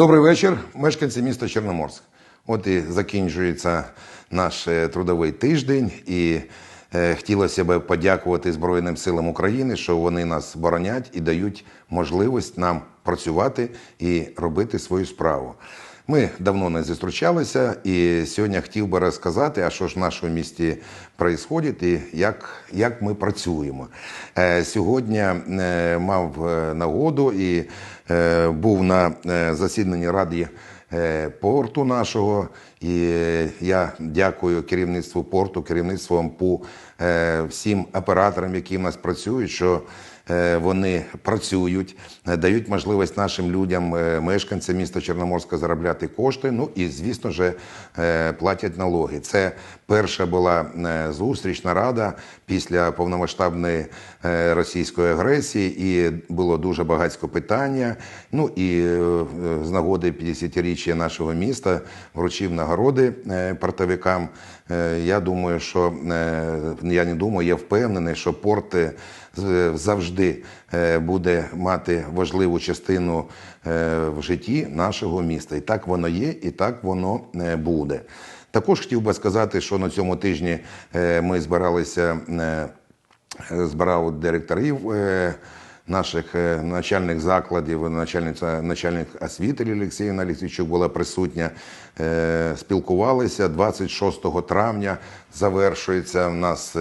Добрий вечір, мешканці міста Чорноморськ. От і закінчується наш е, трудовий тиждень, і е, хотілося б подякувати Збройним силам України, що вони нас боронять і дають можливість нам працювати і робити свою справу. Ми давно не зустрічалися, і сьогодні хотів би розказати, а що ж в нашому місті відбувається і як, як ми працюємо. Е, Сьогодні е, мав е, нагоду і був на засіданні ради порту нашого. І я дякую керівництву порту, керівництву МПУ, е, всім операторам, які в нас працюють, що вони працюють, е, дають можливість нашим людям, е, мешканцям міста Чорноморська заробляти кошти. Ну і звісно ж е, платять налоги. Це перша була е, зустріч нарада після повномасштабної е, російської агресії, і було дуже багатько питання. Ну і е, з нагоди 50-річчя нашого міста вручив нагороди е, портовикам. Е, Я думаю, що е, я не думаю, я впевнений, що порт е, з- завжди е, буде мати важливу частину е, в житті нашого міста. І так воно є, і так воно е, буде. Також хотів би сказати, що на цьому тижні ми збиралися, збирав директорів. Наших начальних закладів, начальниця начальник освіти Олексіївна Лісійчук була присутня. Спілкувалися 26 травня. Завершується в нас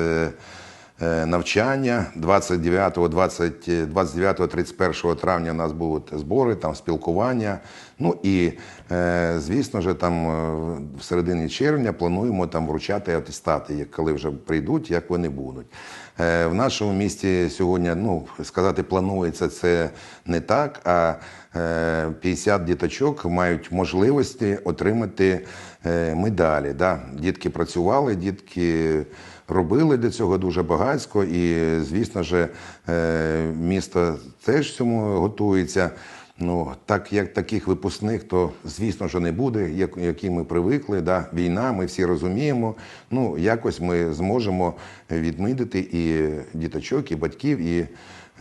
навчання. 29, 20, 29 31 травня у нас будуть збори, там спілкування. Ну і е, звісно ж, там е, в середині червня плануємо там вручати атестати, як коли вже прийдуть, як вони будуть. Е, В нашому місті сьогодні, ну сказати, планується це не так. А е, 50 діточок мають можливості отримати е, медалі. Да? Дітки працювали, дітки робили для цього дуже багатько, і звісно ж, е, місто теж цьому готується. Ну, так як таких випускних, то звісно що не буде, як, які ми привикли. Да? Війна, ми всі розуміємо. Ну, якось ми зможемо відмидити і діточок, і батьків, і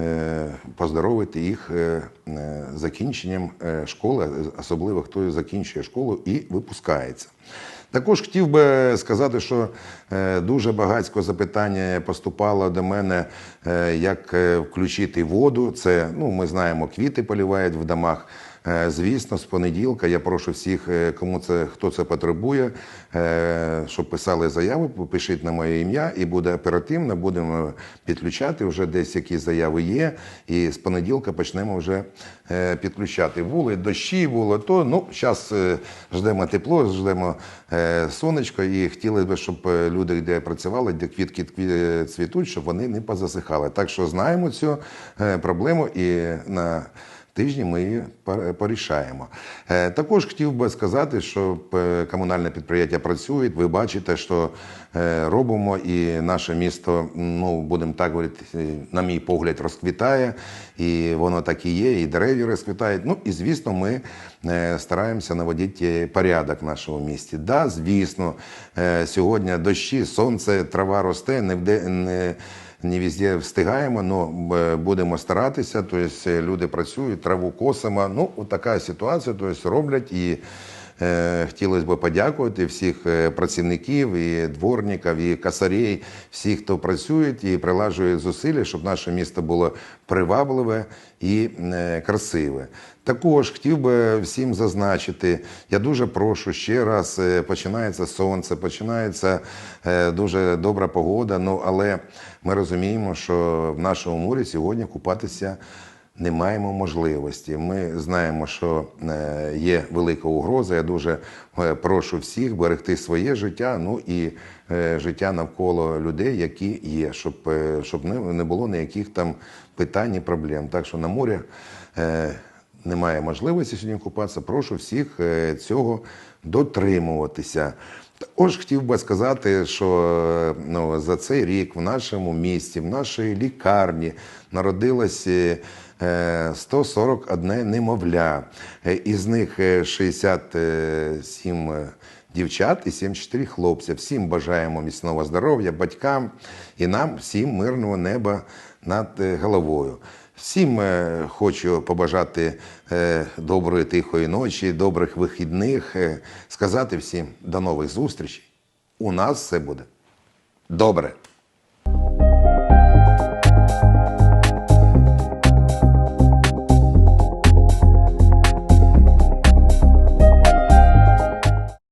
е, поздоровити їх е, е, закінченням е, школи, особливо хто закінчує школу і випускається. Також хотів би сказати, що е, дуже багатько запитання поступало до мене, е, як е, включити воду. Це ну ми знаємо, квіти полівають в домах. Е, Звісно, з понеділка я прошу всіх, е, кому це хто це потребує, е, щоб писали заяву, пишіть на моє ім'я, і буде оперативно. Будемо підключати. Вже десь якісь заяви є. І з понеділка почнемо вже підключати. Були дощі, було то. Ну зараз ждемо тепло, ждемо сонечко, і хотіли б, щоб люди, де працювали, де квітки цвітуть, щоб вони не позасихали. Так що знаємо цю проблему і на тижні ми її порішаємо. Е, Також хотів би сказати, що е, комунальне підприємство працює. Ви бачите, що е, робимо, і наше місто, ну будемо так говорити, на мій погляд, розквітає, і воно так і є, і дерев'я розквітають. Ну і звісно, ми стараємося наводити порядок в нашому місті. Да, звісно, сьогодні дощі, сонце, трава росте, не вде не не везде встигаємо, але будемо старатися. Тобто люди працюють, траву косимо. Ну, така ситуація, тобто роблять і. Е, Хотілося б подякувати всіх е, працівників, і дворників, і касарей, всіх, хто працює і прилажує зусилля, щоб наше місто було привабливе і е, красиве. Також хотів би всім зазначити, я дуже прошу ще раз, починається сонце, починається дуже добра погода. Ну але ми розуміємо, що в нашому морі сьогодні купатися не маємо можливості. Ми знаємо, що е, є велика угроза. Я дуже е, прошу всіх берегти своє життя, ну і е, життя навколо людей, які є, щоб, щоб не, було ніяких там питань і проблем. Так що на морі немає можливості сьогодні купатися. Прошу всіх цього дотримуватися. Також хотів би сказати, що е, ну, за цей рік в нашому місті, в нашій лікарні народилось е, 141 немовля. Е, Із них е, 67 е, дівчат і 74 хлопця. Всім бажаємо міцного здоров'я, батькам і нам всім мирного неба над е, головою. Всім е, хочу побажати е, доброї тихої ночі, добрих вихідних, е, сказати всім до нових зустрічей. У нас все буде добре.